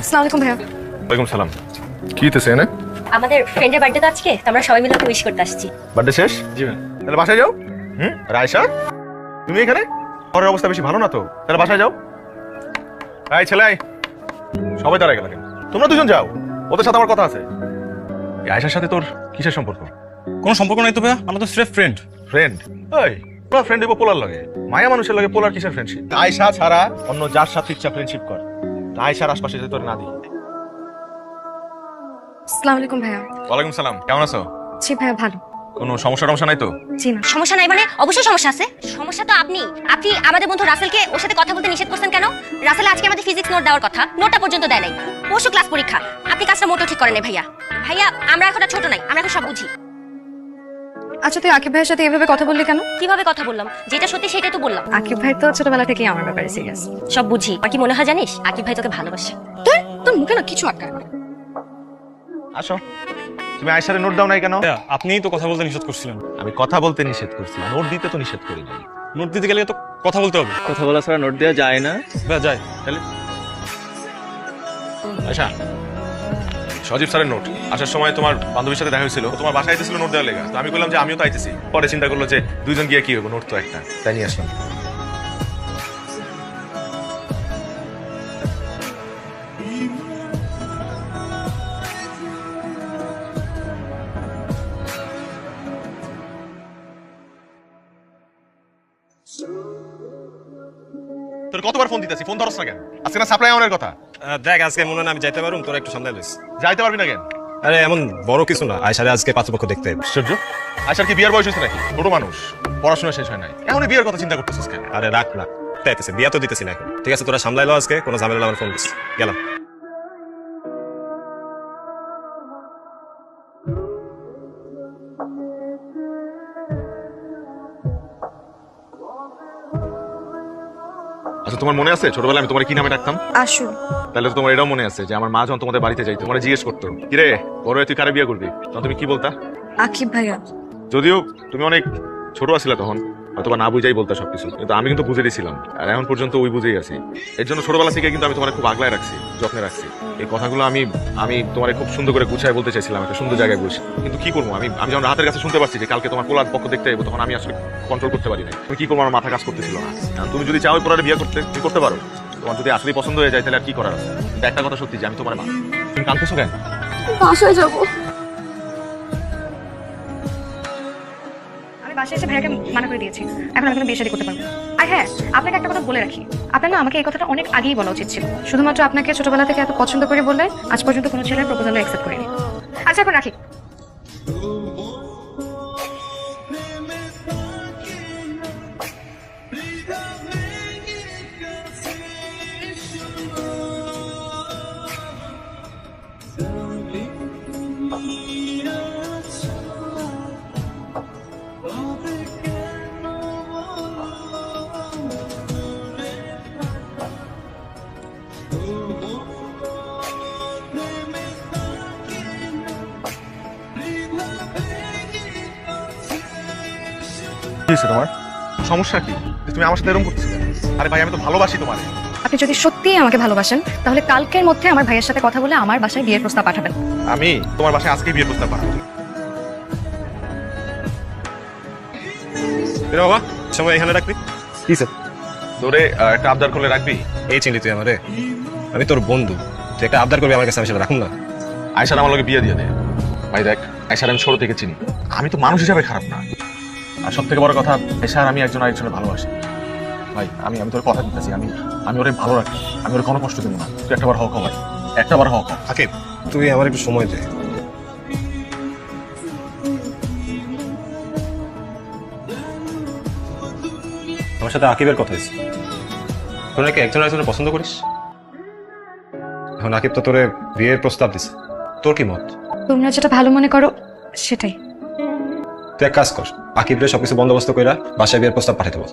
আসসালামু আলাইকুম ভাইয়া। ওয়ালাইকুম সালাম। কি হইতেছে এনে আমাদের ফ্রেন্ডের বার্থডে তো আজকে তো আমরা সবাই মিলে উইশ করতে আসছি। বার্থডে শেষ? জি ম্যাম তাহলে বাসায় যাও। হুম? রায়সা তুমি এখানে? ঘরের অবস্থা বেশি ভালো না তো? তাহলে বাসায় যাও। আয় ছেলে আয় সবাই দাঁড়ায় গেল তোমরা দুজন যাও। ওদের সাথে আমার কথা আছে। এই সাথে তোর কিসের সম্পর্ক? কোনো সম্পর্ক নাই তো ভাইয়া? আমরা তো স্রেফ ফ্রেন্ড ফ্রেন্ড ফ্রেন্ড পোলার লাগে। মায়া মানুষের লাগে পোলার কিসের ফ্রেন্ডশিপ আয়সা ছাড়া অন্য যার সাথে ইচ্ছা ফ্রেন্ডশিপ কর। আয়সার আশপাশে যে তোর না দিই। আসসালামু আলাইকুম ভাইয়া। ওয়ালাইকুম সালাম। কেমন আছো? জি ভাইয়া ভালো। কোনো সমস্যা টমস্যা নাই তো? জি না। সমস্যা নাই মানে অবশ্যই সমস্যা আছে। সমস্যা তো আপনি। আপনি আমাদের বন্ধু রাসেলকে ওর সাথে কথা বলতে নিষেধ করছেন কেন? রাসেল আজকে আমাদের ফিজিক্স নোট দেওয়ার কথা। নোটটা পর্যন্ত দেয় নাই। পরশু ক্লাস পরীক্ষা। আপনি কাজটা মোটেও ঠিক করেন নাই ভাইয়া। ভাইয়া আমরা এখন আর ছোট নাই। আমরা এখন সব বুঝি। আচ্ছা তুই আকিব ভাইয়ের সাথে এভাবে কথা বললি কেন? কীভাবে কথা বললাম? যেটা সত্যি সেটাই তো বললাম। আকিব ভাই তো ছোটবেলা থেকেই আমার ব্যাপারে সিরিয়াস সব বুঝি। আর কি মনে হয় জানিস? আকিব ভাই তোকে ভালোবাসে। তোর তোর মুখে না কিছু আটকায় না। আসো। তুমি আয়সারে নোট দাও নাই কেন? আপনিই তো কথা বলতে নিষেধ করছিলেন। আমি কথা বলতে নিষেধ করছি নোট দিতে তো নিষেধ করি নাই। নোট দিতে গেলে তো কথা বলতে হবে। কথা বলা ছাড়া নোট দেওয়া যায় না। যাই তাহলে আচ্ছা সজীব স্যারের নোট আসার সময় তোমার বান্ধবীর সাথে দেখা হয়েছিল তোমার বাসায় আইতেছিল নোট দেওয়ার লেগা। তো আমি বললাম যে আমিও তো আইতেছি। পরে চিন্তা করল যে দুইজন গিয়ে কি হইব নোট তো একটা। তাই নিয়ে আসলাম। কতবার ফোন দিতেছি? ফোন ধরছ না কেন? আজকে না সাপ্লাই আমাদের কথা। দেখ আজকে মনে হয় আমি যাইতে পারুম তোরা একটু সামনে লইস। যাইতে পারবি না কেন? আরে এমন বড় কিছু না আয়সারে আজকে পাত্রপক্ষ দেখতে সূর্য আশার কি বিয়ের বয়স হয়েছে নাকি? ছোট মানুষ পড়াশোনা শেষ হয় নাই। এখন বিয়ের কথা চিন্তা করতেছিস কেন? আরে রাখ রাখ। তাইতেছে বিয়া তো দিতেছি না এখন। ঠিক আছে তোরা সামলাইলো আজকে কোনো ঝামেলা আমার ফোন দিস গেলাম। আচ্ছা তোমার মনে আছে? ছোটবেলায় আমি তোমার কি নামে ডাকতাম? আসু তাহলে তো তোমার এটাও মনে আছে যে আমার মা যখন তোমাদের বাড়িতে যাই তোমার জিজ্ঞেস করতো কিরে বড় তুই কারে বিয়ে করবি? তখন তুমি কি বলতা? আকিব ভাইয়া। যদিও তুমি অনেক ছোট আছিলা তখন হয়তো বা না বুঝাই বলতা সবকিছু। কিন্তু আমি কিন্তু বুঝে দিয়েছিলাম আর এখন পর্যন্ত ওই বুঝেই আছি। এর জন্য ছোটবেলা থেকে কিন্তু আমি তোমার খুব আগলায় রাখছি, যত্নে রাখছি। এই কথাগুলো আমি আমি তোমার খুব সুন্দর করে গুছায় বলতে চাইছিলাম, একটা সুন্দর জায়গায় বসে। কিন্তু কি করব? আমি আমি যখন হাতের কাছে শুনতে পাচ্ছি যে কালকে তোমার পোলার পক্ষ দেখতে যাব, তখন আমি আসলে কন্ট্রোল করতে পারি না তুমি কি করব? আমার মাথা কাজ করতেছিল না। তুমি যদি চাও পোলারে বিয়ে করতে, তুমি করতে পারো। তোমার যদি আসলেই পছন্দ হয়ে যায়, তাহলে আর কি করার আছে? একটা কথা সত্যি যে আমি তোমার মা। তুমি কাঁদতেছো কেন? বাসায় যাব। বাসায় এসে ভাইয়াকে মানা করে দিয়েছি। এখন আমি কোনো বিয়ে করতে পারব আর হ্যাঁ আপনাকে একটা কথা বলে রাখি। আপনার না আমাকে এই কথাটা অনেক আগেই বলা উচিত ছিল। শুধুমাত্র আপনাকে ছোটবেলা থেকে এত পছন্দ করে বললে আজ পর্যন্ত কোনো ছেলের প্রপোজাল অ্যাকসেপ্ট করিনি। আচ্ছা এখন রাখি। হয়েছে তোমার? সমস্যা কি? তুমি আমার সাথে এরকম করতেছো কেন? আরে ভাই আমি তো ভালোবাসি তোমার। আপনি যদি সত্যিই আমাকে ভালোবাসেন তাহলে কালকের মধ্যে আমার ভাইয়ের সাথে কথা বলে আমার বাসায় বিয়ের প্রস্তাব পাঠাবেন। আমি? তোমার বাসায় আজকে বিয়ে প্রস্তাব পাঠাবো। এরে বাবা সময় এখানে রাখবি? কি স্যার? তোরে একটা আবদার করলে রাখবি? এই চিনলি তুই আমারে। আমি তোর বন্ধু। তুই একটা আবদার করবি আমার কাছে আমি সেটা রাখুন না। আয়সার আমার লোকে বিয়ে দিয়ে দে। ভাই দেখ আয়সার আমি ছোট থেকে চিনি। আমি তো মানুষ হিসাবে খারাপ না। আর সব থেকে বড় কথা আয়সার আমি একজন আরেকজনের ভালোবাসি। ভাই আমি আমি তোর কথা দিতেছি আমি আমি ওরে ভালো রাখি আমি ওর কোনো কষ্ট দেবো না। তুই একটা বার হক ভাই একটা বার হক আকিব তুই আমার একটু সময় দে। আমার সাথে আকিবের কথা হয়েছে। তোর নাকি একজন আরেকজনের পছন্দ করিস? এখন আকিব তো তোরে বিয়ের প্রস্তাব দিছে। তোর কি মত? তোমরা যেটা ভালো মনে করো সেটাই। তুই এক কাজ কর বাকি বিরে সবকিছু বন্দোবস্ত কইরা বাসায় বিয়ের প্রস্তাব পাঠাতে বল